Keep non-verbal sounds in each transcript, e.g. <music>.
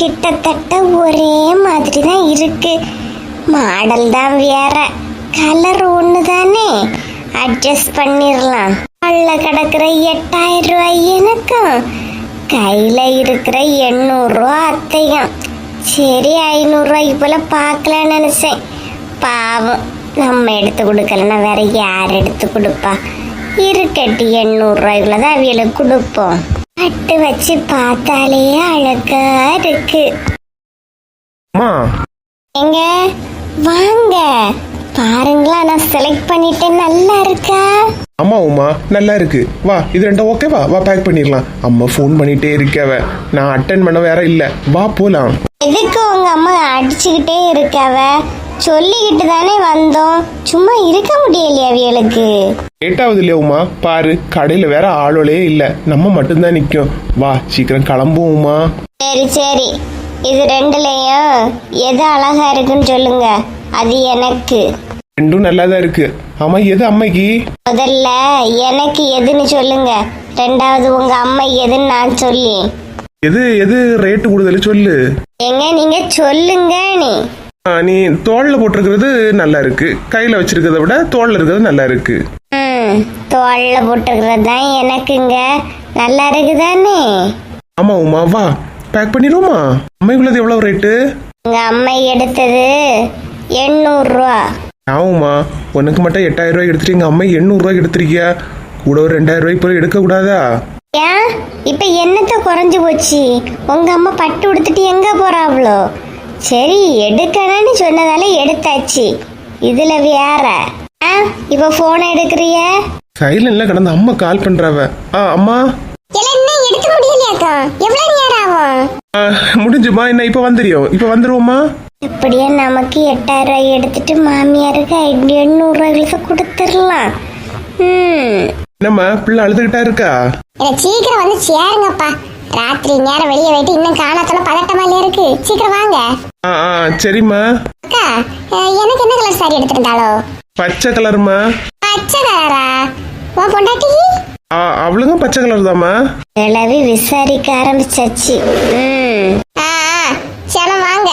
கிட்டத்தட்ட ஒரே மாதிரி தான் இருக்கு. மாடல் தான் வேற. கலர் ஒன்று தானே அட்ஜஸ்ட் பண்ணிடலாம் பல்ல கிடக்குற எட்டாயிரம் ரூபாய் எனக்கும் கையில் இருக்கிற எண்ணூறுரூவா அத்தையும். சரி ஐநூறுரூவாய்க்கு போல் பார்க்கலான்னு நினச்சேன். பாவம் நம்ம எடுத்து கொடுக்கலன்னா வேற யார் எடுத்து கொடுப்பா? இருக்கட்டு எண்ணூறுரூவாய்க்குள்ள தான் அவளுக்கு கொடுப்போம். பட்டு வச்சு பார்த்தாலே அழகா இருக்கு. அம்மா. எங்க வாங்க. பாருங்களா நான் செலக்ட் பண்ணிட்டேன். நல்லா இருக்கா? அம்மா உமா நல்லா இருக்கு. வா இது ரெண்டும் ஓகேவா வா? பேக் பண்ணிடலாம். அம்மா ஃபோன் பண்ணிட்டே இருக்கவ நான் அட்டன் பண்ண வேற இல்ல. வா போலாம். எதுக்கு உங்க அம்மா அடிச்சுக்கிட்டே இருக்காவ சொல்லிக்கிட்டு தானே வந்தோம். சும்மா இருக்க முடியலையா அவியலுக்கு. லேட்டாவது இல்லையா உமா? பாரு கடையில வேற ஆளோலே இல்ல. நம்ம மட்டும்தான் நிக்கும். வா சீக்கிரம் கிளம்புவோம் உமா. சரி சரி. இது ரெண்டுலயும் எது அழகா இருக்குன்னு சொல்லுங்க. அது எனக்கு. ரெண்டும் நல்லா தான் இருக்கு. ஆமா எது அம்மைக்கு? முதல்ல எனக்கு எதுன்னு சொல்லுங்க. ரெண்டாவது உங்க அம்மா எதுன்னு நான் சொல்லி. எது எது ரேட்டு கூடுதல் சொல்லு. எங்க நீங்க சொல்லுங்க நீ. நீ தோல்ல போட்டிருக்கிறது நல்லா இருக்கு. கையில வச்சிருக்கிறத விட தோல்ல இருக்கிறது நல்லா இருக்கு. தோல்ல போட்டுக்கிறது தான் எனக்குங்க. நல்லா இருக்குதானே? ஆமா உமா வா. பேக் பண்ணிடுவோமா? அம்மைக்குள்ளது எவ்வளவு ரேட்டு உங்க அம்மா எடுத்தது எண்ணூறுரூவா ஆமாம்மா உனக்கு மட்டும் எட்டாயிரம் ரூபாய் எடுத்துட்டு எங்க அம்மா எண்ணூறு ரூபாய்க்கு எடுத்திருக்கியா? கூட ஒரு ரெண்டாயிரம் ரூபாய்க்கு போய் எடுக்க கூடாதா? ஏன்? இப்ப என்னத்த குறைஞ்சு போச்சு? உங்க அம்மா பட்டு உடுத்துட்டு எங்க போறாவளோ? சரி எடுக்கணும்னு சொன்னதால எடுத்தாச்சு. இதுல வேற. ஆ, இப்ப போன் எடுக்கிறிய? சைலண்ட்ல கடந்த அம்மா கால் பண்றாவ. ஆ அம்மா? இன்னும் எடுக்க முடியலையாக்கா எவ்வளவு நேரம் ஆகும்? ஆ, முடிஞ்சுமா? என்ன இப்ப வந்துறியோ? இப்ப வந்துருவோமா இப்படியே நமக்கு எட்டாயிரம் ரூபாய் எடுத்துட்டு மாமியாருக்கு எண்ணூறு ரூபாய்களுக்கு கொடுத்துடலாம். ம். என்னம்மா பிள்ளை அழுதுகிட்டா இருக்கா? எனக்கு சீக்கிரம் வந்து சேருங்கப்பா. ராத்திரி நேரம் வெளியே போயிட்டு இன்னும் காணாத்தல பதட்டமா இல்லையா இருக்கு? சீக்கிரம் வாங்க. ஆ ஆ சரிம்மா. அக்கா அஹ், எனக்கு என்ன கலர் சாரி எடுத்திருந்தாளோ பச்சை கலர்மா பச்சை கலரா உன் பொண்டாட்டி? ஆ அவளுக்கும் பச்சை கலர் தாம்மா. கிளவி விசாரிக்க ஆரம்பிச்சாச்சு. ம். சரி வாங்க.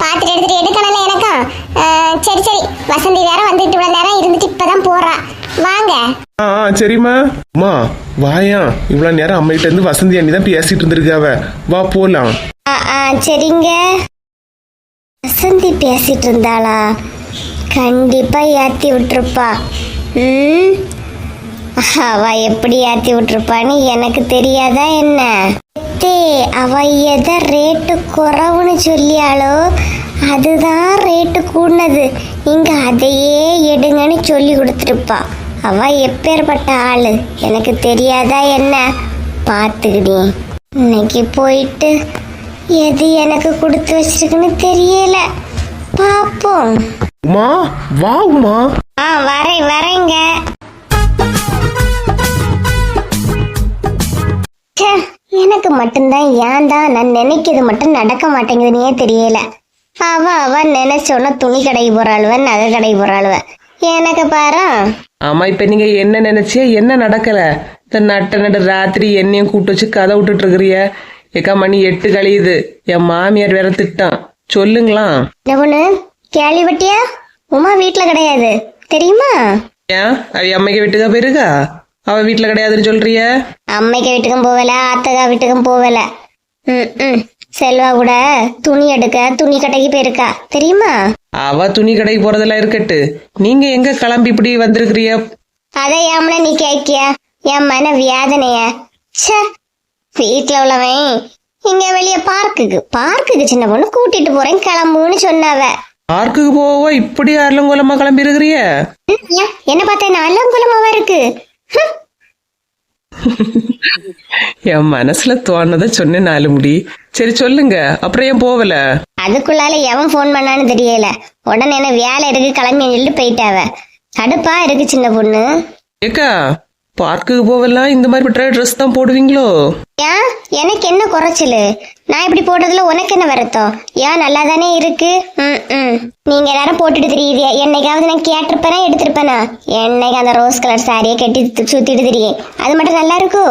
பாத்துட்டு எடுத்துட்டு எடுக்கணும்ல எனக்கும். அஹ், சரி சரி. வசந்தி வேற வந்துட்டு இவ்வளவு நேரம் இருந்துட்டு இப்பதான் போறா வாங்க ஆ ஆ சரிம்மா. அம்மா வாயா. இவ்வளவு நேரம் அம்மைகிட்ட இருந்து வசந்தி அண்ணி தான் பேசிட்டு இருந்திருக்காவ வா போலாம். சரிங்க. வசந்தி பேசிட்டு இருந்தாளா? கண்டிப்பா ஏத்தி விட்டுருப்பா. ம்? அவ எப்படி ஏத்தி விட்டுருப்பான்னு எனக்கு தெரியாதா என்ன? அவ எதை ரேட்டு குறவுன்னு சொல்லியாலோ அதுதான் ரேட்டு கூடினது. நீங்க அதையே எடுங்கன்னு சொல்லி கொடுத்துருப்பா. அவ எப்பேற்பட்ட ஆளு? எனக்கு தெரியாதா என்ன? பார்த்துக்கிடி. இன்னைக்கு போயிட்டு எது எனக்கு கொடுத்து வச்சிருக்குன்னு தெரியல. பாப்போம். உமா வா உமா. ஆ வரேன் வரேங்க. எனக்கு மட்டும்தான் ஏன் தான்? நான் நினைக்கிறது மட்டும் நடக்க மாட்டேங்குதுன்னே தெரியல. அவ அவ நினைச்சோன்னா துணி கடைக்கு போறாளுவ நகை கடைக்கு போறாளுவ எனக்கு பாரு. ஆமா இப்ப நீங்க என்ன நினைச்சிய என்ன நடக்கல? இந்த நட்ட நடு ராத்திரி என்னையும் கூட்டு வச்சு கதை விட்டுட்டு இருக்கிறிய. ஏக்கா மணி எட்டு கழியுது. என் மாமியார் வேற திட்டம் சொல்லுங்களா? என்ன பொண்ணு? கேள்விப்பட்டியா உமா வீட்ல கிடையாது. தெரியுமா? ஏன்? அவ அம்மைக்கு வீட்டுக்கா போயிருக்கா அவ வீட்டுல கிடையாதுன்னு சொல்றிய. அம்மைக்கு வீட்டுக்கும் போகல ஆத்தகா வீட்டுக்கும் போகல. ம் ம். செல்வா கூட துணி எடுக்க துணி கடைக்கு போயிருக்கா. தெரியுமா? அவ துணி கடைக்கு போறதெல்லாம் இருக்கட்டு. நீங்க எங்க கிளம்பி இப்படி வந்திருக்கிறிய அதை ஏம்ல நீ கேட்கியா? என் மன வேதனைய ச்சே வீட்டுல உள்ளவன் இங்க வெளிய பார்க்குக்கு பார்க்குக்கு சின்ன பொண்ணு கூட்டிட்டு போறேன் கிளம்புன்னு சொன்னாவ. பார்க்குக்கு போவோ இப்படி அருளங்கோலமா கிளம்பி இருக்கிறிய என்ன பார்த்தா நல்ல குலமாவா இருக்கு? என் மனசுல தோணதை சொன்னேன் நாலு முடி சரி சொல்லுங்க. அப்புறம் ஏன் போகல அதுக்குள்ளால எவன் ஃபோன் பண்ணான்னு தெரியல. உடனே என்ன வேலை இருக்கு கிளம்பி சொல்லிட்டு போயிட்டாவ. கடுப்பா இருக்கு சின்ன பொண்ணு. ஏக்கா பார்க்குக்கு போவெல்லாம் இந்த மாதிரி ட்ரெஸ் தான் போடுவீங்களோ? ஏன்? எனக்கு என்ன குறைச்சலு? நான் இப்படி போட்டதுல உனக்கு என்ன வருத்தம்? ஏன் நல்லா தானே இருக்கு? ம் ம். நீங்க எல்லாரும் போட்டுட்டு தெரியுது. என்னைக்காவது நான் கேட்டிருப்பேனா எடுத்திருப்பேனா? என்னைக்கு அந்த ரோஸ் கலர் சாரியை கட்டி சுத்திட்டு தெரியும் அது மட்டும் நல்லா இருக்கோ?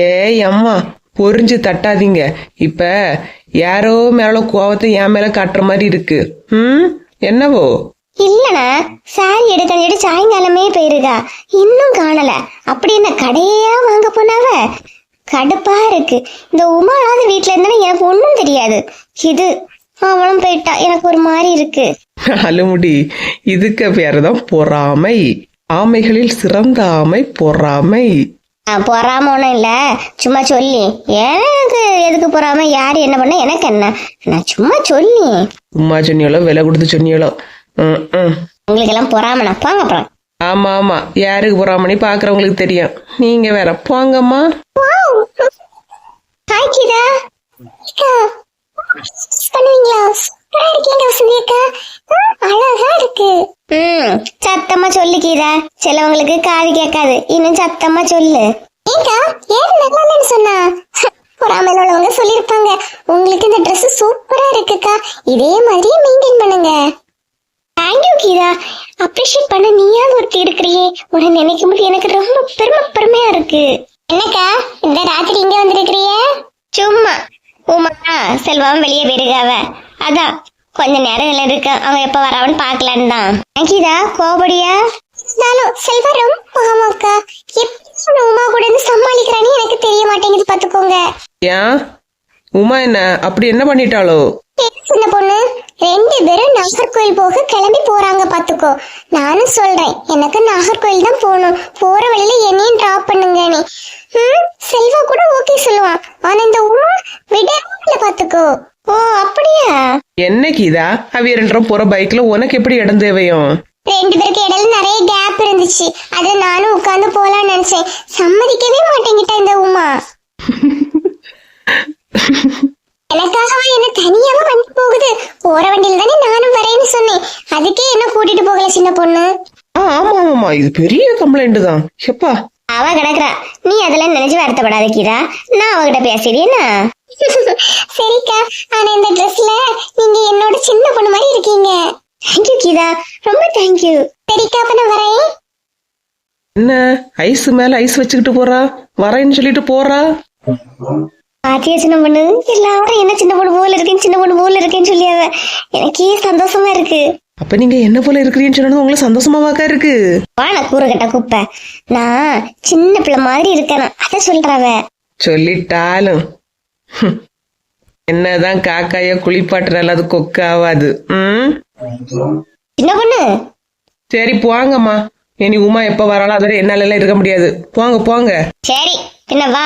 ஏய் அம்மா. பொறிஞ்சு தட்டாதீங்க. இப்ப யாரோ மேல கோவத்தை என் மேல காட்டுற மாதிரி இருக்கு. ம்? என்னவோ? இல்லண்ணா சாரி எடுக்க எடுத்து சாயங்காலமே போயிருக்கா. இன்னும் காணல. அப்படி என்ன கடையா வாங்க போனாவ? கடுப்பா இருக்கு. இந்த உமாளாவது வீட்டுல இருந்தா எனக்கு ஒன்றும் தெரியாது. இது அவளும் போயிட்டா. எனக்கு ஒரு மாதிரி இருக்கு. அழுமுடி இதுக்கு பேருதான் பொறாமை. ஆமைகளில் சிறந்த ஆமை பொறாமை. பொறாம ஒன்றும் இல்லை. சும்மா சொல்லி. எனக்கு எதுக்கு பொறாம? யார் என்ன பண்ண? எனக்கு என்ன? நான் சும்மா சொல்லி. உமா சொன்னியளோ விலை கொடுத்து ம் உங்களுக்கு எல்லாம் பொறாம போங்க அப்புறம். ஆமா ஆமா. யாருக்கு பொறாமணி பாக்குறவங்களுக்கு தெரியும். நீங்க வேற போங்கம்மா. ஹாய் கீதா. பண்ணுவீங்களா? சூப்பரா இருக்கீங்க வசந்தி அக்கா? அழகா இருக்கு. ம். சத்தமா சொல்லு கீதா. சிலவங்களுக்கு காது கேட்காது. இன்னும் சத்தமா சொல்லு. ஏங்கா ஏன் நல்லா இல்லைன்னு சொன்னா? பொறாமையில் உள்ளவங்க சொல்லியிருப்பாங்க. உங்களுக்கு இந்த Dress சூப்பரா இருக்குக்கா. இதே மாதிரியே மெயின்டைன் பண்ணுங்க. தேங்க்யூ கீதா. அப்ரிஷியேட் பண்ண நீயாவது ஒருத்தி இருக்கிறியே உன்னை நினைக்கும் போது எனக்கு ரொம்ப பெருமை பெருமையா இருக்கு. என்னக்கா இந்த ராத்திரி இங்க வந்திருக்கிறிய? சும்மா. உமா செல்வம் வெளியே போயிருக்காவ. அதான் கொஞ்ச நேரம் இதுல இருக்க அவன் எப்ப வராவன்னு பாக்கலான்னு தான். கீதா கோபடியா? இருந்தாலும் செல்வம் ரொம்ப பாவம்க்கா எப்படி உமா கூட இருந்து சமாளிக்கிறான்னு எனக்கு தெரிய மாட்டேங்குது பாத்துக்கோங்க ஏன்? உமா என்ன? அப்படி என்ன பண்ணிட்டாளோ? சின்ன பொண்ணு ரெண்டு பேரும் நாகர்கோயில் போக கிளம்பி போறாங்க பாத்துக்கோ நானும் சொல்றேன் எனக்கு நாகர்கோயில் தான் போகணும். போற வழியில என்னையும் டிராப் பண்ணுங்க நீ செல்வா கூட ஓகே சொல்லுவான். ஆனா இந்த உமா விடல பாத்துக்கோ என்ன கீதா அவிய ரெண்டரும் போற பைக்ல உனக்கு எப்படி இடம் தேவையும்? ரெண்டு பேருக்கு இடையில நிறைய கேப் இருந்துச்சு. அத நானும் உட்கார்ந்து போலாம்னு நினைச்சேன். சம்மதிக்கவே மாட்டேங்கிட்ட இந்த உமா. எனக்காகவா என்ன தனியாவா வண்டி போகுது? போற வண்டியில தானே நானும் வரேன்னு சொன்னேன். அதுக்கே என்ன கூட்டிட்டு போகல சின்ன பொண்ணு? ஆமா ஆமாமா இது பெரிய கம்ப்ளைண்ட் தான். எப்பா? அவ கிடக்குறா. நீ அதெல்லாம் நினைச்சு வருத்தப்படாத கீதா. நான் அவகிட்ட பேசுறேன்னா <laughs> சரிக்கா. ஆனா இந்த ட்ரெஸ்ல நீங்க என்னோட சின்ன பொண்ணு மாதிரி இருக்கீங்க. Thank you Geetha. ரொம்ப தேங்க்யூ சரிக்கா அப்ப நான் வரேன். என்ன? ஐஸ் மேல ஐஸ் வச்சுக்கிட்டு போறா? வரேன்னு சொல்லிட்டு போறா? பாத்தியா சின்ன பொண்ணு? எல்லாரும் என்ன சின்ன பொண்ணு போல இருக்கேன் சின்ன பொண்ணு போல இருக்கேன்னு சொல்லியாவ. எனக்கே சந்தோஷமா இருக்கு. அப்ப நீங்க என்ன போல இருக்கிறீன்னு சொன்னது உங்களுக்கு சந்தோஷமாவாக்கா இருக்கு. வாண கூறுகட்ட குப்பை நான் சின்ன பிள்ளை மாதிரி இருக்கேன் அத சொல்றவ. சொல்லிட்டாலும் ஹம். என்னதான் காக்காய குளிப்பாட்டுறால அது கொக்காவாது. ம்? சின்ன பொண்ணு? சரி போங்கம்மா. இனி உமா எப்ப வராலும் அதோட என்னால எல்லாம் இருக்க முடியாது. போங்க போங்க. சரி பின்ன வா.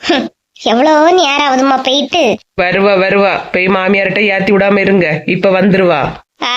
ஹம், எவ்வளோ நேரம் ஆகுதும்மா போயிட்டு? வருவா வருவா. போய் மாமியார்கிட்ட ஏத்தி விடாம இருங்க. இப்ப வந்துருவா. ஆ.